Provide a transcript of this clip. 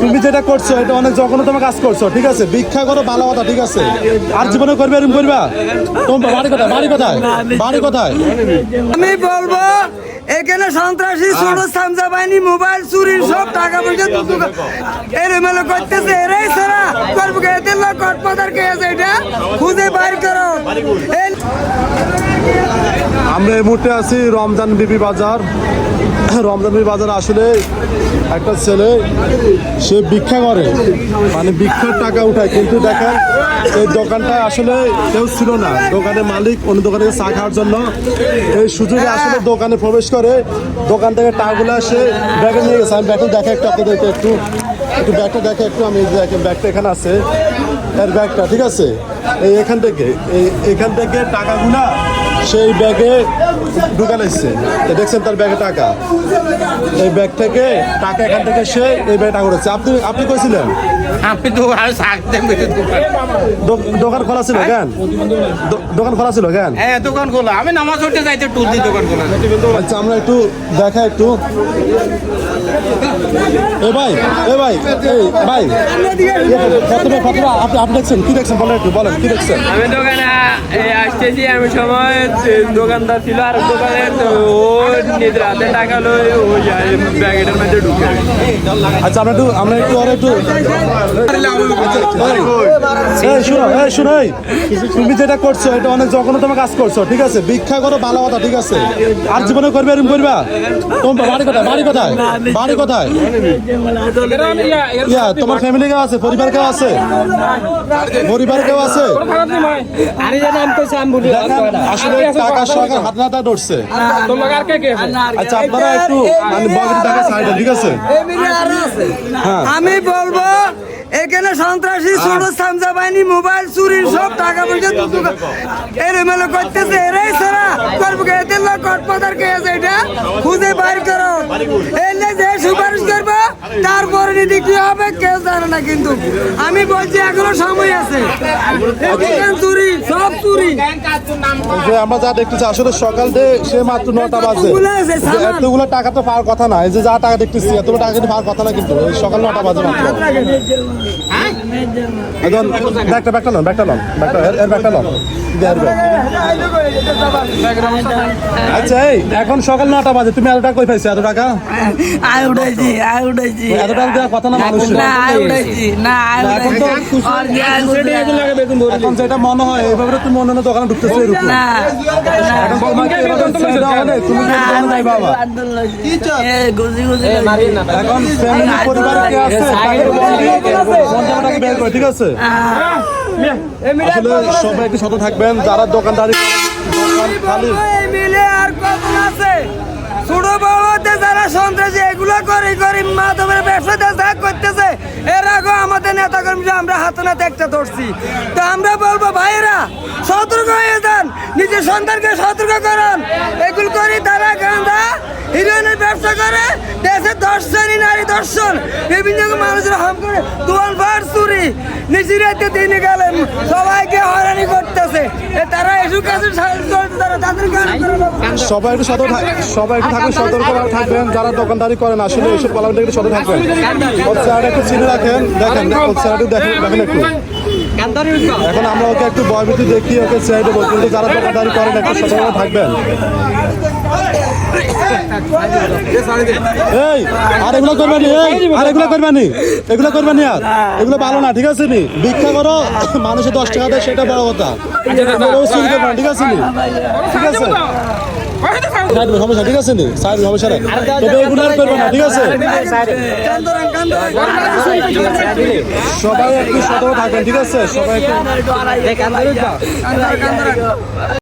তুমি যেটা করছ এটা অনেক জঘন্যতম কাজ করছ ঠিক আছে? ভিক্ষা করো ভালো কথা ঠিক আছে? আর জীবনে করবে এরকম করবা? তোমার বাড়ি কোথায়? বাড়ি কোথায়? বাড়ি কোথায়? আমি বলব এখানে সন্ত্রাসী ছোট সামজা বাহিনী মোবাইল চুরি সব টাকা পয়সা এলোমেলো করতেছে এরাই সারা। করব এদের লোক কটপাতার কে আছে এটা? খুঁজে বাইর করো। এই- আমরা এই মুহূর্তে আছি রমজান বিবি বাজার। রমজান বিবি বাজার আসলে একটা ছেলে, সে ভিক্ষা করে। মানে ভিক্ষার টাকা উঠায়। কিন্তু দেখেন, এই দোকানটা আসলে কেউ ছিল না। দোকানের মালিক অন্য দোকানে চা খাওয়ার জন্য এই সুযোগে আসলে দোকানে প্রবেশ করে। দোকান থেকে টাকাগুলো সে ব্যাগে নিয়ে গেছে। আমি ব্যাগটা দেখে একটু আপনাদেরকে একটু একটু ব্যাগটা দেখে একটু আমি দেখেন ব্যাগটা এখানে আছে। এর ব্যাগটা, ঠিক আছে? এই এখান থেকে, এই এখান থেকে টাকাগুলা সেই ব্যাগে ঢুকান এসছে দেখছেন তার ব্যাগে টাকা। এই ব্যাগ থেকে টাকা এখান থেকে সে এই ব্যাগে টাকা উঠেছে আপনি আপনি কইছিলেন? থাকতে দো- দোকান খোলা ছিল কেন? দোকান খোলা ছিল কেন? হ্যাঁ দোকান খোলা। আমি নামাজ পড়তে যাইতে টুল দোকান খোলা। আচ্ছা আমরা একটু দেখা একটু। এ ভাই এ ভাই এই ভাই। প্রথমে প্রথমে আপনি আপনি দেখছেন? কি দেখছেন? বলেন একটু বলেন কি দেখছেন? আমি দোকানে এই আসতেছি আমি সময় দোকানদার ছিল আর দোকানে ও নিজের হাতে টাকা লই ওই ঢুকে আচ্ছা আমরা একটু আমরা একটু আর একটু এই শুনো, এই তুমি যেটা করছ, এটা অনেক জঘন্যতম কাজ করছ, ঠিক আছে? ভিক্ষা করো, ভালো কথা, ঠিক আছে? আর জীবনে করবে এরকম করবা? তোমার বাড়ি কোথায়? বাড়ি কোথায়? বাড়ি কোথায়? ইয়া, তোমার ফ্যামিলি কেউ আছে? পরিবার কেউ আছে? পরিবার কেউ আছে? আসলে টাকা সরকার হাত নাতা ধরছে। আচ্ছা আপনারা একটু ঠিক আছে? হ্যাঁ। আমি বলব এখানে সন্ত্রাসী ছোট সামজা বাহিনী মোবাইল চুরি সব টাকা পয়সা এর এলোমেলো করতেছে। এরাই সারা করব এদের লোক কটপাতার কে আছে এটা? খুঁজে বাইর করো এলে যে সুপারিশ করব পরিণতি কি হবে? কেউ জানে না কিন্তু। আমি বলছি এখনও সময় আছে। চুরি সব চুরি। আমরা যা দেখতেছি আসলে সকাল থেকে সে মাত্র নটা বাজে। এতগুলো টাকা তো পাওয়ার কথা না এই যে যা টাকা দেখতেছি এতগুলো টাকা কিন্তু পাওয়ার কথা না কিন্তু সকাল নটা বাজে মাত্র। এখন ব্যাগটা ব্যাগটা লন ব্যাগটা লন ব্যাগটা এর- ব্যাগটা লন। আচ্ছা এই এখন সকাল নটা বাজে তুমি এত টাকা কই পাইছো? এত টাকা? আয় উঠেছি আয় উঠেছি এত টাকা দেওয়ার কথা না না আয় উঠেছি না আয় এখন আয় উঠেছি? এখন যেটা মনে হয় এইভাবে তুমি অন্যান্য দোকানে ঢুকতেছো এরকম না এখন তোমাকে এভাবে ছেড়ে হলে তুমি কি দোকানে যাই বাবা। এ গুজি গুজি এখন ফ্যামিলি পরিবার কে আছে? পঞ্চাশটাকে করে ঠিক আছে? আসলে সবাই একটু সত থাকবেন যারা দোকানদারি খালি। ছোট বড়তে যারা সন্ত্রাসী এগুলো করে করে মাধবের ব্যবসাতে যা করতেছে এর আগে আমাদের নেতা কর্মী আমরা হাতে নাতে একটা ধরছি। তো আমরা বলব ভাইরা সতর্ক হয়ে যান নিজের সন্তানকে সতর্ক করুন এগুলো করি তারা গাঁদা হিরোইনের ব্যবসা করে দেশে নারী দর্শন। বিভিন্ন মানুষের হাম করে দোয়াল ভার চুরি। নিজের তিনি গেলেন, সবাইকে হয়রানি করতেছে। তারা এসব কাছে সবাই একটু সতর্ক সবাই একটু থাকবেন সতর্ক থাকবেন। যারা দোকানদারি করেন আসলে এইসব পালামেন্টে একটু সতর্ক থাকবেন। ওর চেহারা একটু চিনে রাখেন। দেখেন, ওর দেখেন দেখেন একটু। এখন আমরা ওকে একটু ভয়ভীতি দেখি ওকে চেহারা দেবো কিন্তু যারা দোকানদারি করেন একটু সতর্ক থাকবেন। এই আর এগুলো করবানি এই আর এগুলো করবানি এগুলো করবানি আর। এগুলো ভালো না ঠিক আছে নি? ভিক্ষা করো মানুষের দশ টাকা দেয় সেটা বড় কথা। না, ঠিক আছে নি? ঠিক আছে? সমস্যা ঠিক আছে নি? সাইড সমস্যা নেই। তবে এগুলো আর করবে না ঠিক আছে? সবাই একটু সতর্ক থাকবেন ঠিক আছে? সবাই একটু